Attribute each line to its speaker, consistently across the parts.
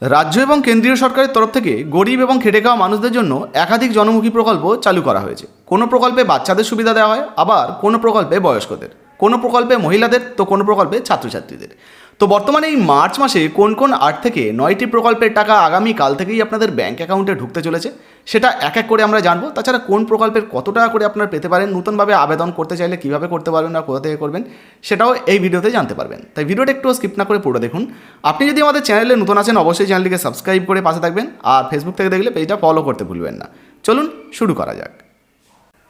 Speaker 1: রাজ্য এবং কেন্দ্রীয় সরকারের তরফ থেকে গরিব এবং খেটে খাওয়া মানুষদের জন্য একাধিক জনমুখী প্রকল্প চালু করা হয়েছে। কোনো প্রকল্পে বাচ্চাদের সুবিধা দেওয়া হয়, আবার কোনো প্রকল্পে বয়স্কদের। কোনো প্রকল্পে মহিলাদের, তো কোনো প্রকল্পে ছাত্রছাত্রীদের। তো বর্তমানে এই মার্চ মাসে কোন কোন আট থেকে নয়টি প্রকল্পের টাকা আগামী কাল থেকেই আপনাদের ব্যাঙ্ক অ্যাকাউন্টে ঢুকতে চলেছে, সেটা এক এক করে আমরা জানব। তাছাড়া কোন প্রকল্পের কত টাকা করে আপনারা পেতে পারেন, নতুনভাবে আবেদন করতে চাইলে কীভাবে করতে পারবেন আর কোথা থেকে করবেন, সেটাও এই ভিডিওতে জানতে পারবেন। তাই ভিডিওটা একটু স্কিপ না করে পুরো দেখুন। আপনি যদি আমাদের চ্যানেলে নতুন আছেন, অবশ্যই চ্যানেলটিকে সাবস্ক্রাইব করে পাশে থাকবেন আর ফেসবুক থেকে দেখলে পেজটা ফলো করতে ভুলবেন না। চলুন শুরু করা যাক।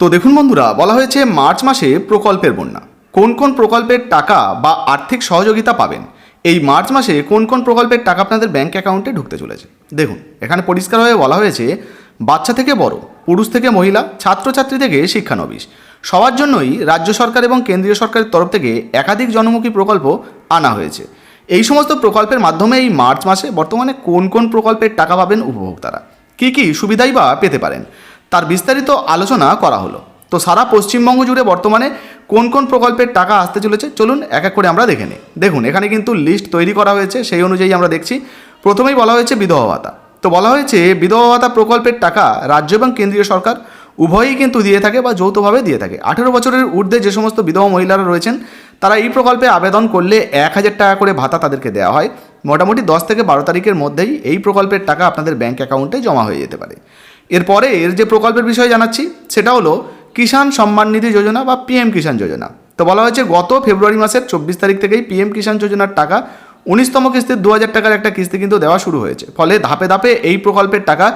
Speaker 1: তো দেখুন বন্ধুরা, বলা হয়েছে মার্চ মাসে প্রকল্পের বন্যা। কোন কোন প্রকল্পের টাকা বা আর্থিক সহযোগিতা পাবেন? এই মার্চ মাসে কোন কোন প্রকল্পের টাকা আপনাদের ব্যাংক অ্যাকাউন্টে ঢুকতে চলেছে? দেখুন, এখানে পরিষ্কারভাবে বলা হয়েছে, বাচ্চা থেকে বড়, পুরুষ থেকে মহিলা, ছাত্রছাত্রী থেকে শিক্ষানবিশ সবার জন্যই রাজ্য সরকার এবং কেন্দ্রীয় সরকারের তরফ থেকে একাধিক জনমুখী প্রকল্প আনা হয়েছে। এই সমস্ত প্রকল্পের মাধ্যমে এই মার্চ মাসে বর্তমানে কোন কোন প্রকল্পের টাকা পাবেন উপভোক্তারা? কী কী সুবিধাই বা পেতে পারেন? তার বিস্তারিত আলোচনা করা হলো। তো সারা পশ্চিমবঙ্গ জুড়ে বর্তমানে কোন কোন প্রকল্পের টাকা আসতে চলেছে, চলুন এক এক করে আমরা দেখে নিই। দেখুন, এখানে কিন্তু লিস্ট তৈরি করা হয়েছে, সেই অনুযায়ী আমরা দেখছি। প্রথমেই বলা হয়েছে বিধবা ভাতা। তো বলা হয়েছে, বিধবা ভাতা প্রকল্পের টাকা রাজ্য এবং কেন্দ্রীয় সরকার উভয়ই কিন্তু দিয়ে থাকে বা যৌথভাবে দিয়ে থাকে। আঠেরো বছরের ঊর্ধ্বে যে সমস্ত বিধবা মহিলারা রয়েছেন, তারা এই প্রকল্পে আবেদন করলে এক হাজার টাকা করে ভাতা তাদেরকে দেওয়া হয়। মোটামুটি দশ থেকে বারো তারিখের মধ্যেই এই প্রকল্পের টাকা আপনাদের ব্যাঙ্ক অ্যাকাউন্টে জমা হয়ে যেতে পারে। এরপরে এর যে প্রকল্পের বিষয়ে জানাচ্ছি, সেটা হলো কিষাণ সম্মান নিধি যোজনা বা পিএম কিষাণ যোজনা। তো বলা হয়েছে, গত ফেব্রুয়ারি মাসের চব্বিশ তারিখ থেকেই পিএম কিষাণ যোজনার টাকা উনিশতম কিস্তির দু হাজার টাকার একটা কিস্তি কিন্তু দেওয়া শুরু হয়েছে। ফলে ধাপে ধাপে এই প্রকল্পের টাকা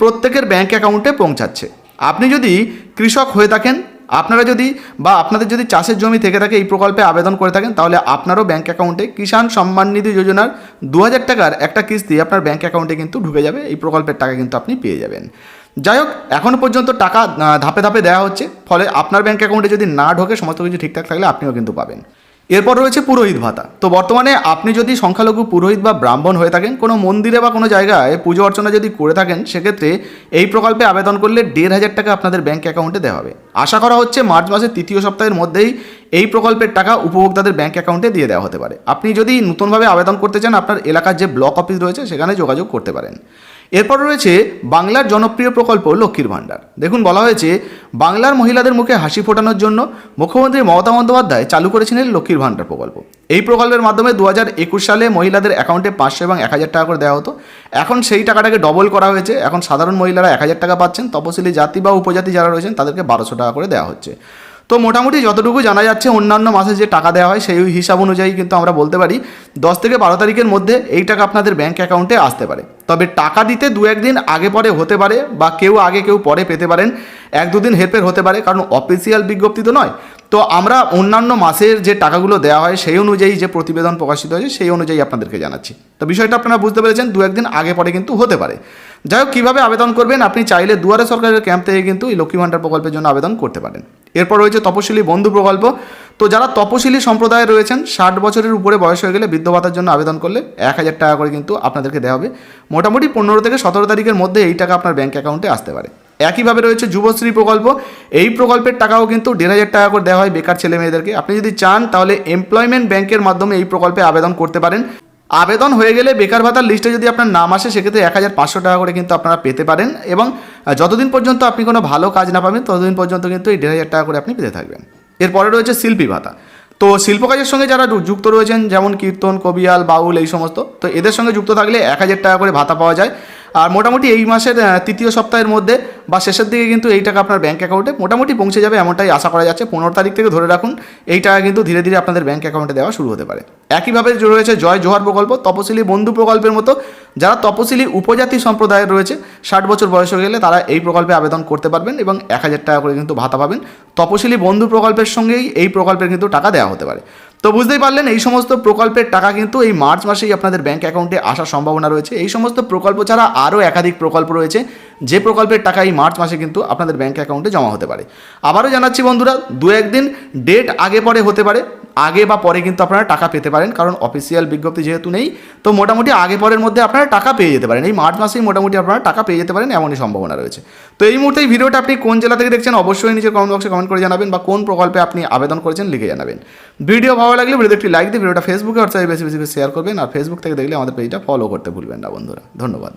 Speaker 1: প্রত্যেকের ব্যাঙ্ক অ্যাকাউন্টে পৌঁছাচ্ছে। আপনি যদি কৃষক হয়ে থাকেন, আপনারা যদি বা আপনাদের যদি চাষের জমি থেকে থাকে এই প্রকল্পে আবেদন করে থাকেন, তাহলে আপনারও ব্যাঙ্ক অ্যাকাউন্টে কিষাণ সম্মান নিধি যোজনার দু হাজার টাকার একটা কিস্তি আপনার ব্যাঙ্ক অ্যাকাউন্টে কিন্তু ঢুকে যাবে। এই প্রকল্পের টাকা কিন্তু আপনি পেয়ে যাবেন। যাই হোক এখনও পর্যন্ত টাকা ধাপে ধাপে দেওয়া হচ্ছে। ফলে আপনার ব্যাঙ্ক অ্যাকাউন্টে যদি না ঢোকে, সমস্ত কিছু ঠিকঠাক থাকলে আপনিও কিন্তু পাবেন। এরপর রয়েছে পুরোহিত ভাতা। তো বর্তমানে আপনি যদি সংখ্যালঘু পুরোহিত বা ব্রাহ্মণ হয়ে থাকেন, কোনো মন্দিরে বা কোনো জায়গায় পুজো অর্চনা যদি করে থাকেন, সেক্ষেত্রে এই প্রকল্পে আবেদন করলে দেড় হাজার টাকা আপনাদের ব্যাঙ্ক অ্যাকাউন্টে দেওয়া হবে। আশা করা হচ্ছে মার্চ মাসের তৃতীয় সপ্তাহের মধ্যেই এই প্রকল্পের টাকা উপভোক্তাদের ব্যাঙ্ক অ্যাকাউন্টে দিয়ে দেওয়া হতে পারে। আপনি যদি নতুনভাবে আবেদন করতে চান, আপনার এলাকার যে ব্লক অফিস রয়েছে, সেখানে যোগাযোগ করতে পারেন। এরপর রয়েছে বাংলার জনপ্রিয় প্রকল্প লক্ষ্মীর ভাণ্ডার। দেখুন, বলা হয়েছে, বাংলার মহিলাদের মুখে হাসি ফোটানোর জন্য মুখ্যমন্ত্রী মমতা বন্দ্যোপাধ্যায় চালু করেছিলেন লক্ষ্মীর ভাণ্ডার প্রকল্প। এই প্রকল্পের মাধ্যমে দু হাজার একুশ সালে মহিলাদের অ্যাকাউন্টে পাঁচশো এবং এক হাজার টাকা করে দেওয়া হতো। এখন সেই টাকাটাকে ডবল করা হয়েছে। এখন সাধারণ মহিলারা এক হাজার টাকা পাচ্ছেন। তপশিলি জাতি বা উপজাতি যারা রয়েছেন, তাদেরকে বারোশো টাকা করে দেওয়া হচ্ছে। তো মোটামুটি যতটুকু জানা যাচ্ছে, অন্যান্য মাসে যে টাকা দেওয়া হয়, সেই হিসাব অনুযায়ী কিন্তু আমরা বলতে পারি, দশ থেকে বারো তারিখের মধ্যে এই টাকা আপনাদের ব্যাঙ্ক অ্যাকাউন্টে আসতে পারে। তবে টাকা দিতে দু একদিন আগে পরে হতে পারে বা কেউ আগে কেউ পরে পেতে পারেন। এক দুদিন হেরফের হতে পারে, কারণ অফিসিয়াল বিজ্ঞপ্তি তো নয়। তো আমরা অন্যান্য মাসের যে টাকাগুলো দেওয়া হয়, সেই অনুযায়ী যে প্রতিবেদন প্রকাশিত হয়েছে, সেই অনুযায়ী আপনাদেরকে জানাচ্ছি। তো বিষয়টা আপনারা বুঝতে পেরেছেন, দু একদিন আগে পরে কিন্তু হতে পারে। যাই হোক, কীভাবে আবেদন করবেন, আপনি চাইলে দুয়ারে সরকারের ক্যাম্প থেকে কিন্তু এই লক্ষ্মী ভাণ্ডার প্রকল্পের জন্য আবেদন করতে পারেন। এরপর রয়েছে তপশিলি বন্ধু প্রকল্প। তো যারা তপশিলি সম্প্রদায়ে রয়েছেন, ষাট বছরের উপরে বয়স হয়ে গেলে বৃদ্ধ ভাতার জন্য আবেদন করলে এক হাজার টাকা করে কিন্তু আপনাদেরকে দেওয়া হবে। মোটামুটি পনেরো থেকে সতেরো তারিখের মধ্যে এই টাকা আপনার ব্যাঙ্ক অ্যাকাউন্টে আসতে পারে। একইভাবে রয়েছে যুবশ্রী প্রকল্প। এই প্রকল্পের টাকাও কিন্তু দেড় হাজার টাকা করে দেওয়া হয় বেকার ছেলে মেয়েদেরকে। আপনি যদি চান, তাহলে এমপ্লয়মেন্ট ব্যাংকের মাধ্যমে এই প্রকল্পে আবেদন করতে পারেন। আবেদন হয়ে গেলে বেকার ভাতার লিস্টে যদি আপনার নাম আসে, সেক্ষেত্রে এক হাজার পাঁচশো টাকা করে কিন্তু আপনারা পেতে পারেন এবং যতদিন পর্যন্ত আপনি কোনো ভালো কাজ না পাবেন, ততদিন পর্যন্ত কিন্তু এই দেড় হাজার টাকা করে আপনি পেতে থাকবেন। এরপরে রয়েছে শিল্পী ভাতা। তো শিল্প কাজের সঙ্গে যারা যুক্ত রয়েছেন, যেমন কীর্তন, কবিয়াল, বাউল, এই সমস্ত, তো এদের সঙ্গে যুক্ত থাকলে এক হাজার টাকা করে ভাতা পাওয়া যায়। আর মোটামুটি এই মাসের তৃতীয় সপ্তাহের মধ্যে বা শেষের দিকে কিন্তু এই টাকা আপনার ব্যাঙ্ক অ্যাকাউন্টে মোটামুটি পৌঁছে যাবে এমনটাই আশা করা যাচ্ছে। পনেরো তারিখ থেকে ধরে রাখুন, এই টাকা কিন্তু ধীরে ধীরে আপনাদের ব্যাঙ্ক অ্যাকাউন্টে দেওয়া শুরু হতে পারে। একইভাবে রয়েছে জয় জোহার প্রকল্প, তপশিলি বন্ধু প্রকল্পের মতো যারা তপশিলি উপজাতি সম্প্রদায়ের রয়েছে, ষাট বছর বয়স হয়ে গেলে তারা এই প্রকল্পে আবেদন করতে পারবেন এবং এক হাজার টাকা করে কিন্তু ভাতা পাবেন। তপশিলি বন্ধু প্রকল্পের সঙ্গেই এই প্রকল্পের কিন্তু টাকা দেওয়া হতে পারে। তো বুঝতেই পারলেন, এই সমস্ত প্রকল্পের টাকা কিন্তু এই মার্চ মাসেই আপনাদের ব্যাংক অ্যাকাউন্টে আসার সম্ভাবনা রয়েছে। এই সমস্ত প্রকল্প ছাড়া আরও একাধিক প্রকল্প রয়েছে। যে প্রকল্পের টাকা এই মার্চ মাসে কিন্তু আপনাদের ব্যাঙ্ক অ্যাকাউন্টে জমা হতে পারে। আবারও জানাচ্ছি বন্ধুরা, দু একদিন ডেট আগে পরে হতে পারে, আগে বা পরে কিন্তু আপনারা টাকা পেতে পারেন, কারণ অফিসিয়াল বিজ্ঞপ্তি যেহেতু নেই, তো মোটামুটি আগে পরের মধ্যে আপনারা টাকা পেয়ে যেতে পারেন। এই মার্চ মাসেই মোটামুটি আপনারা টাকা পেয়ে যেতে পারেন, এমনই সম্ভাবনা রয়েছে। তো এই মুহূর্তে এই ভিডিওটা আপনি কোন জেলা থেকে দেখছেন, অবশ্যই নিজের কমেন্ট বক্সে কমেন্ট করে জানাবেন, বা কোন প্রকল্পে আপনি আবেদন করেছেন লিখে জানাবেন। ভিডিও ভালো লাগলে ভিডিওতে একটি লাইক দিয়ে ভিডিওটা ফেসবুকে হোয়াটসঅ্যাপে বেশি বেশি শেয়ার করবেন, আর ফেসবুক থেকে দেখলে আমাদের পেজটা ফলো করতে ভুলবেন না বন্ধুরা। ধন্যবাদ।